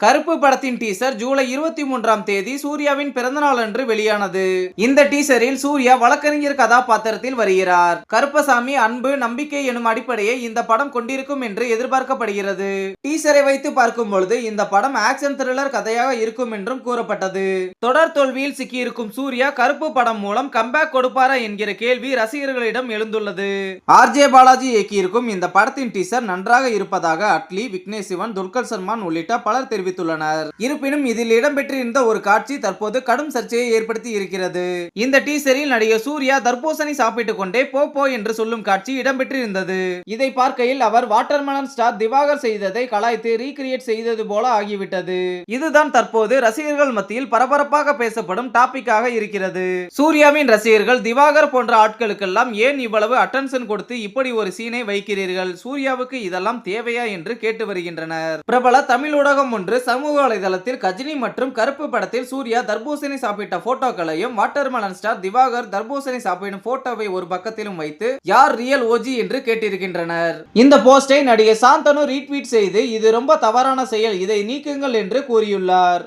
கருப்பு படத்தின் டீசர் ஜூலை இருபத்தி மூன்றாம் தேதி சூர்யாவின் பிறந்தநாள் அன்று வெளியானது. இந்த டீசரில் சூர்யா வழக்கறிஞர் கதாபாத்திரத்தில் வருகிறார். கருப்பசாமி அன்பு நம்பிக்கை எனும் அடிப்படையை இந்த படம் கொண்டிருக்கும் என்று எதிர்பார்க்கப்படுகிறது. டீசரை வைத்து பார்க்கும் பொழுது இந்த படம் ஆக்ஷன் த்ரில்லர் கதையாக இருக்கும் என்றும் கூறப்பட்டது. தொடர் தோல்வியில் சிக்கியிருக்கும் சூர்யா கருப்பு படம் மூலம் கம்பேக் கொடுப்பாரா என்கிற கேள்வி ரசிகர்களிடம் எழுந்துள்ளது. ஆர்ஜே பாலாஜி இயக்கியிருக்கும் இந்த படத்தின் டீசர் நன்றாக இருப்பதாக அட்லி விக்னேஷ் சிவன் துல்கர் சல்மான் உள்ளிட்ட பலர் தெரிவித்துள்ளனர். இருப்பினும் இதில் இடம்பெற்றிருந்த ஒரு காட்சி தற்போது கடும் சர்ச்சையை ஏற்படுத்தி இருக்கிறது. இந்த டீசரில் நடிகர் சூர்யா தர்பூசணி சாப்பிட்டுக் கொண்டே போ போ என்று சொல்லும் காட்சி இடம்பெற்றிருந்தது. இதை பார்க்கையில் அவர் வாட்டர்மலன் ஸ்டார் திவாகர் செய்ததை கலாய்த்து ரீகிரியேட் செய்தது போல ஆகிவிட்டது. இதுதான் தற்போது ரசிகர்கள் மத்தியில் பரபரப்பாக பேசப்படும் டாபிக்காக இருக்கிறது. சூர்யாவின் ரசிகர்கள் திவாகர் போன்ற ஆட்களுக்கெல்லாம் ஏன் இவ்வளவு அட்டென்ஷன் கொடுத்து இப்படி ஒரு சீனை வைக்கிறீர்கள்? சூர்யாவுக்கு இதெல்லாம் தேவையா என்று கேட்டு வருகின்றனர். பிரபல தமிழ் ஊடகம் ஒன்று சமூக வலைதளத்தில் கஜினி மற்றும் கருப்பு படத்தில் சூர்யா தர்பூசணி சாப்பிட்ட போட்டோக்களையும் வாட்டர்மெலன் ஸ்டார் திவாகர் தர்பூசணி சாப்பிடும் போட்டோவை ஒரு பக்கத்திலும் வைத்து யார் ரியல் ஓஜி என்று கேட்டிருக்கின்றனர். இந்த போஸ்டை நடிகை சாந்தனு ரீட்வீட் செய்து இது ரொம்ப தவறான செயல் இதை நீக்குங்கள் என்று கூறியுள்ளார்.